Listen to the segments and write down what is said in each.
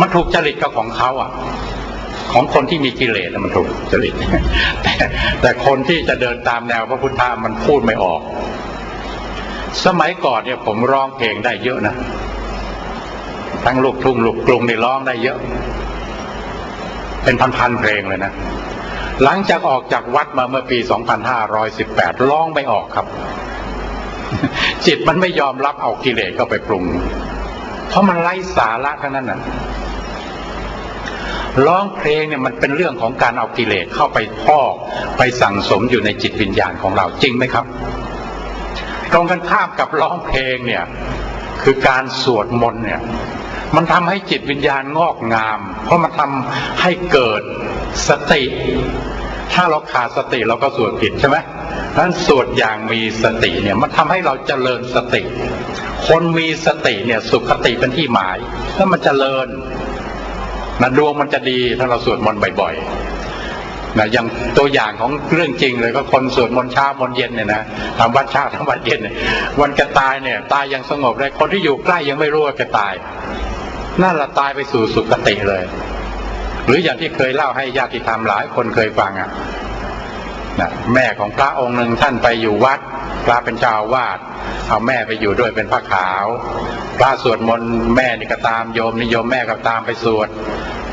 มันถูกจริตกับของเขาอะ ของคนที่มีกิเลสมันถูกจริตแต่แต่คนที่จะเดินตามแนวพระพุทธะมันพูดไม่ออก สมัยก่อนเนี่ยผมร้องเพลงได้เยอะนะทั้งลูกทุ่งลูกกรุงนี่ร้องได้เยอะ เป็นพันๆเพลงเลยนะหลังจากออกจากวัดมาเมื่อปี 2518 ร้องไม่ออกครับ จิตมันไม่ยอมรับเอากิเลสเข้าไปปรุง เพราะมันไร้สาระทั้งนั้นน่ะ ร้องเพลงเนี่ยมันเป็นเรื่องของการเอากิเลสเข้าไปพอกไปสั่งสมอยู่ในจิตวิญญาณของเราจริงไหมครับ ตรงกันข้ามกับร้องเพลงเนี่ยคือการสวดมนต์เนี่ยมันทำให้จิตวิญญาณงอกงาม เพราะมันทำให้เกิดสติ ถ้าเราขาดสติเราก็สวดผิดใช่ไหมนั้นสวดอย่างมีสติเนี่ยมันทำให้เราเจริญสติ คนมีสติเนี่ยสุขติเป็นที่หมาย แล้วมันเจริญ นะดวงมันจะดีถ้าเราสวดมนต์บ่อยๆนะอย่างตัวอย่างของเรื่องจริงเลยก็คนสวดมนต์เช้ามนต์เย็นเนี่ยนะทำวัดเช้าทำวัดเย็นวันแกตายเนี่ย ตายอย่างสงบเลยคนที่อยู่ใกล้ยังไม่รู้ว่าแกตายนั่นละตายไปสู่สุคติเลย หรืออย่างที่เคยเล่าให้ญาติธรรมหลายคนเคยฟังอะ นะแม่ของพระองค์หนึ่งท่านไปอยู่วัด พระเป็นเจ้าอาวาสเอาแม่ไปอยู่ด้วยเป็นพระขาว พระสวดมนต์แม่นี่ก็ตามโยมนิยมแม่ก็ตามไปสวด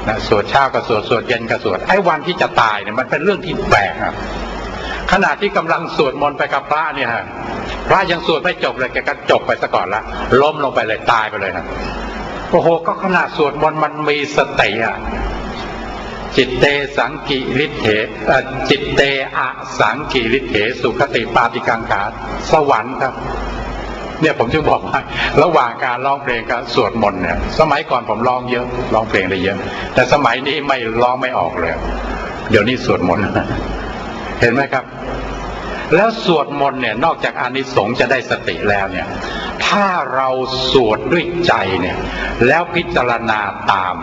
นะสวดเช้าก็สวดสวดเย็นก็สวดไอ้วันที่จะตายเนี่ยมันเป็นเรื่องที่แปลกอะขณะที่กำลังสวดมนต์ไปกับพระเนี่ยฮะพระยังสวดไม่จบเลยแกก็จบไปซะก่อนละล้มลงไปเลยตายไปเลยนะโอ้โหก็ขนาดสวดมนต์มันมีสติอะ จิตเตสังกิริเถจิตเตอะสังกิริเถสุขติปาติกังขาสวรรค์ครับ เนี่ยผมจึงบอกว่าระหว่างการร้องเพลงกับสวดมนต์เนี่ย สมัยก่อนผมร้องเยอะร้องเพลงได้เยอะ แต่สมัยนี้ไม่ร้องไม่ออกเลย เดี๋ยวนี้สวดมนต์เห็นไหมครับ แล้วสวดมนต์เนี่ยนอกจากอานิสงส์จะได้สติแล้วเนี่ย ถ้าเราสวดด้วยใจเนี่ย แล้วพิจารณาตาม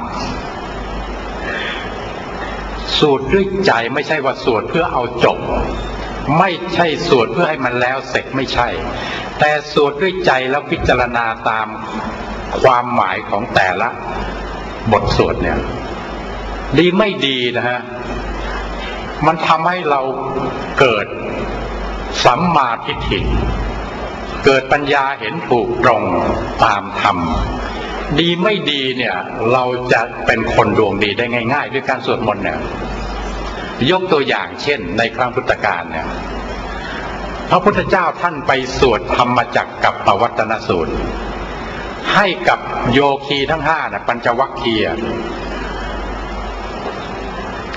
สวดด้วยใจไม่ใช่ว่าสวดเพื่อเอาจบ ไม่ใช่สวดเพื่อให้มันแล้วเสร็จไม่ใช่ แต่สวดด้วยใจแล้วพิจารณาตามความหมายของแต่ละบทสวดเนี่ย ดีไม่ดีนะฮะมันทำให้เราเกิดสัมมาทิฏฐิเกิดปัญญาเห็นถูกตรงตามธรรม ดีไม่ดีเนี่ย เราจะเป็นคนดวงดีได้ง่ายๆ ด้วยการสวดมนต์เนี่ย ยกตัวอย่างเช่น ในครั้งพุทธกาลเนี่ย พระพุทธเจ้าท่านไปสวดธรรมจักรกับปวัตนสูตร ให้กับโยคีทั้งห้านะปัญจวัคคีย์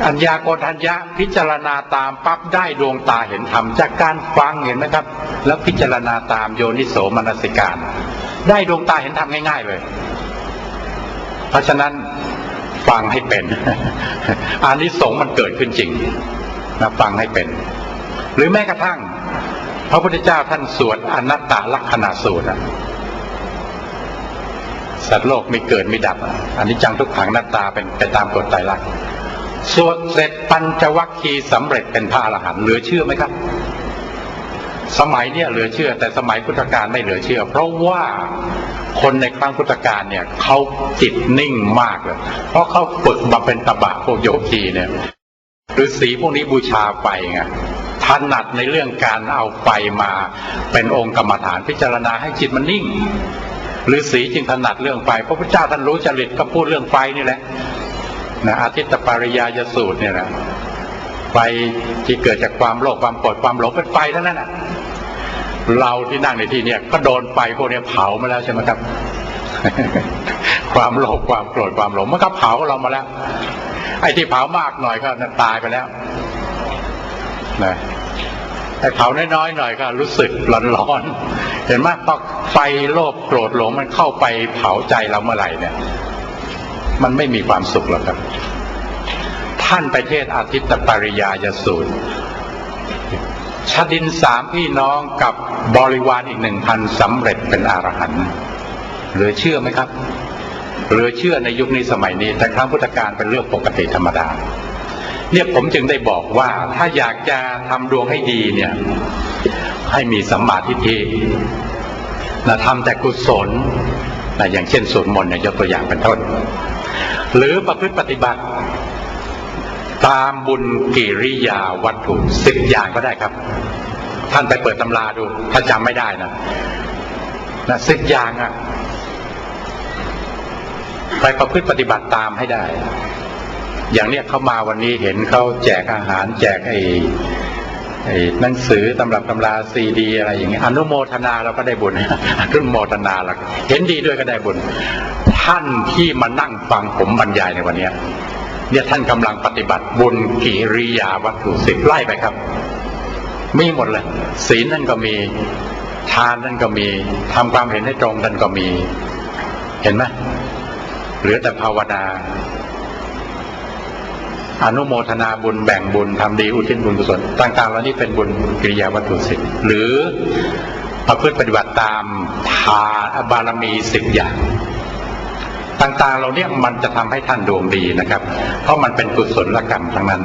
อัญญาโกฏัญญะพิจารณาตามปั๊บได้ดวงตาเห็นธรรมจากการฟังเห็นไหมครับ แล้วพิจารณาตามโยนิโสมนสิการ ได้ดวงตาเห็นธรรมง่ายๆเลย เพราะฉะนั้นฟังให้เป็นอานิสงส์มันเกิดขึ้นจริงนะฟังให้เป็น หรือแม้กระทั่ง พระพุทธเจ้าท่านสวดอนัตตลักษณะสูตรอะสัตว์โลกไม่เกิดไม่ดับอะอันนี้จังทุกขังหน้าตาเป็นไปตามกฎไตรลักษณ์สวดเสร็จปัญจวัคคีย์สำเร็จเป็นพระอรหันต์เหลือเชื่อไหมครับ สมัยเนี่ยเหลือเชื่อ แต่สมัยพุทธกาลไม่เหลือเชื่อ เพราะว่าคนในครั้งพุทธกาลเนี่ยเขาจิตนิ่งมากเลย เพราะเขาฝึกมาเป็นตบะพวกโยคีเนี่ยหรือสีพวกนี้บูชาไฟไงถนัดในเรื่องการเอาไฟมาเป็นองค์กรรมฐานพิจารณาให้จิตมันนิ่งหรือสีจึงถนัดเรื่องไฟพระพุทธเจ้าท่านรู้จริตก็พูดเรื่องไฟนี่แหละนะอาทิตตปริยายสูตรเนี่ยนะไฟที่เกิดจากความโลภความโกรธความหลงเป็นไฟเท่านั้นนะ เราที่นั่งในที่เนี่ยก็โดนไฟพวกนี้เผามาแล้วใช่ไหมครับ ความโลภความโกรธความหลงมันก็เผาเรามาแล้ว ไอ้ที่เผามากหน่อยก็ตายไปแล้วนะไอ้เผาน้อยๆหน่อยก็รู้สึกร้อนๆเห็นไหมพอไฟโลภโกรธหลงมันเข้าไปเผาใจเราเมื่อไหร่เนี่ย มันไม่มีความสุขหรอกครับ ท่านไปเทศอาทิตตปริยายสูตร ชดินสามพี่น้องกับบริวารอีกหนึ่งพันสำเร็จเป็นอรหันต์เหลือเชื่อไหมครับเหลือเชื่อในยุคนี้สมัยนี้ แต่ครั้งพุทธกาลเป็นเรื่องปกติธรรมดา เนี่ยผมจึงได้บอกว่าถ้าอยากจะทำดวงให้ดีเนี่ย ให้มีสัมมาทิฏฐินะทำแต่กุศลนะอย่างเช่นสวดมนต์เนี่ยยกตัวอย่างเป็นต้น หรือประพฤติปฏิบัติ ตามบุญกิริยาวัตถุสิบอย่างก็ได้ครับ ท่านไปเปิดตำราดู ถ้าจำไม่ได้นะนะสิบอย่างอะไปประพฤติปฏิบัติตามให้ได้ อย่างเนี้ยเขามาวันนี้เห็นเขาแจกอาหาร แจกไอ้ไอ้หนังสือตำรับตำราซีดีอะไรอย่างเงี้ยอนุโมทนาเราก็ได้บุญอนุโมทนาเราเห็นดีด้วยก็ได้บุญ ท่านที่มานั่งฟังผมบรรยายในวันเนี้ย เนี่ยท่านกำลังปฏิบัติบุญกิริยาวัตถุสิบไล่ไปครับ มีหมดเลย ศีลนั่นก็มีทานนั่นก็มีทำความเห็นให้ตรงนั่นก็มี เห็นไหมเหลือแต่ภาวนา อนุโมทนาบุญแบ่งบุญทำดีอุทิศบุญกุศลต่างๆเหล่านี้เป็นบุญกิริยาวัตถุสิบหรือประพฤติปฏิบัติตามทานบารมีสิบอย่าง ต่างๆ เราเนี่ยมันจะทำให้ท่านดวงดีนะครับ เพราะมันเป็นกุศลกรรมทั้งนั้น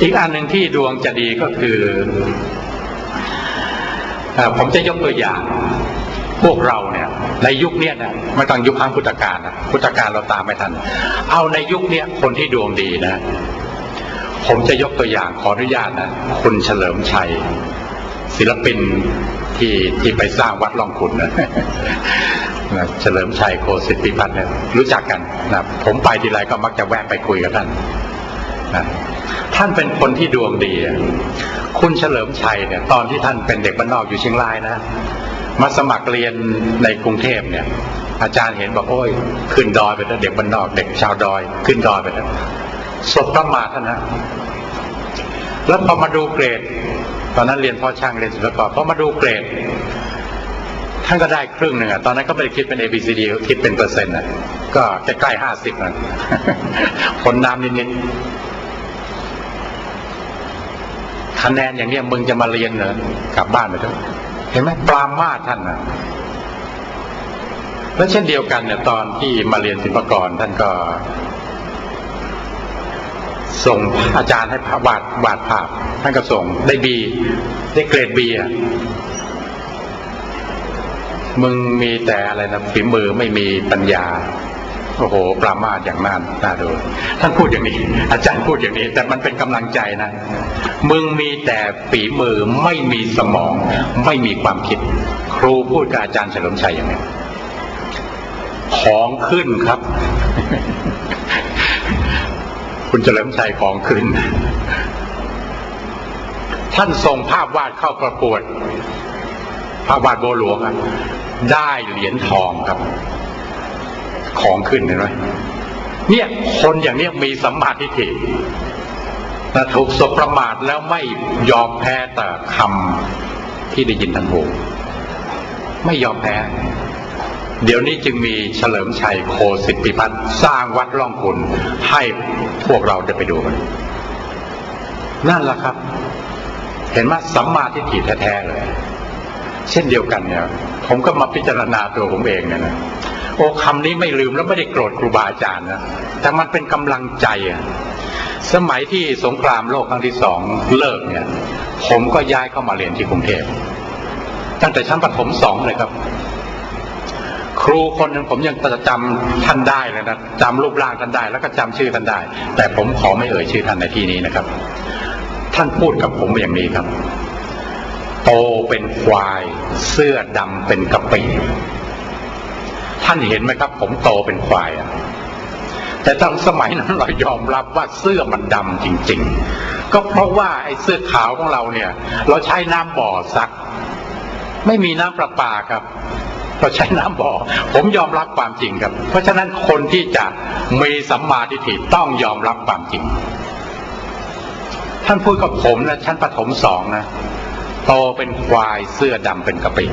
อีกอันหนึ่งที่ดวงจะดีก็คือเอ่อผมจะยกตัวอย่างพวกเราเนี่ย ในยุคเนี้ยนะไม่ต้องยุคครั้งพุทธกาลนะพุทธกาลเราตามไม่ทัน เอาในยุคเนี้ยคนที่ดวงดีนะ ผมจะยกตัวอย่างขออนุญาตนะคุณเฉลิมชัย ศิลปินที่ที่ไปสร้างวัดล่องขุนนะ นะเฉลิมชัยโคสิทธิพิพัฒน์เนี่ยรู้จักกันนะผมไปทีไรก็มักจะแวะไปคุยกับท่านนะท่านเป็นคนที่ดวงดี คุณเฉลิมชัยเนี่ยตอนที่ท่านเป็นเด็กบ้านนอกอยู่เชียงรายนะมาสมัครเรียนในกรุงเทพเนี่ย อาจารย์เห็นบอกโอ้ยขึ้นดอยไปแล้วเด็กบ้านนอก เด็กชาวดอย ขึ้นดอยไปแล้วสบประมาท่านนะ แล้วพอมาดูเกรด ตอนนั้นเรียนพ่อช่างเรียนศิลปะพอมาดูเกรด ท่านก็ได้ครึ่งหนึ่งอะตอนนั้นก็ไม่ได้คิดเป็น A B C D คิดเป็นเปอร์เซ็นต์อะก็ใกล้ๆห้าสิบนะคนน้ำนิดๆคะแนนอย่างเนี้ยมึงจะมาเรียนเหรอกลับบ้านไปเถอะเห็นไหมปรามาสท่านนะแล้วเช่นเดียวกันเนี่ยตอนที่มาเรียนศิลปกรท่านก็ ส่งอาจารย์ให้วาดวาดภาพท่านก็ส่งได้บีได้เกรดบีอะ มึงมีแต่อะไรนะฝีมือไม่มีปัญญาโอ้โห ปรามาสอย่างน่าน่าดู ท่านพูดอย่างนี้ อาจารย์พูดอย่างนี้ แต่มันเป็นกำลังใจนะ มึงมีแต่ฝีมือไม่มีสมอง ไม่มีความคิด ครูพูดกับอาจารย์เฉลิมชัยอย่างนี้ ของขึ้นครับ คุณเฉลิมชัยของขึ้น ท่านส่งภาพวาดเข้าประกวด ภาพวาดโบหลวงอะ ได้เหรียญทองครับ ของขึ้นเห็นไหมเนี่ยคนอย่างเนี้ยมีสัมมาทิฏฐิแต่ถูกสบประมาทแล้วไม่ยอมแพ้แต่คำที่ได้ยินทางหูไม่ยอมแพ้ เดี๋ยวนี้จึงมีเฉลิมชัยโคสิทธิพิพัฒน์สร้างวัดร่องคุณให้พวกเราได้ไปดูกันนั่นแหละครับ เห็นไหมสัมมาทิฏฐิแท้ๆเลย เช่นเดียวกันเนี่ยผมก็มาพิจารณาตัวผมเองเนี่ยนะโอ้คำนี้ไม่ลืมแล้วไม่ได้โกรธครูบาอาจารย์นะแต่มันเป็นกำลังใจอะสมัยที่สงครามโลกครั้งที่สองเลิกเนี่ย ผมก็ย้ายเข้ามาเรียนที่กรุงเทพตั้งแต่ชั้นประถมสองเลยครับ ครูคนหนึ่งผมยังจำท่านได้เลยนะจำรูปร่างท่านได้ แล้วก็จำชื่อท่านได้ แต่ผมขอไม่เอ่ยชื่อท่านในที่นี้นะครับ ท่านพูดกับผมอย่างนี้ครับ โตเป็นควาย เสื้อดำเป็นกะปิท่านเห็นไหมครับ ผมโตเป็นควายอะแต่ตอนสมัยนั้นเรายอมรับว่าเสื้อมันดำจริง ๆ ก็เพราะว่าไอ้เสื้อขาวของเราเนี่ย เราใช้น้ำบ่อซัก ไม่มีน้ำประปาครับเราใช้น้ำบ่อ ผมยอมรับความจริงครับ เพราะฉะนั้นคนที่จะมีสัมมาทิฏฐิต้องยอมรับความจริง ท่านพูดกับผมนะชั้นประถมสองนะ โตเป็นควายเสื้อดำเป็นกะปิ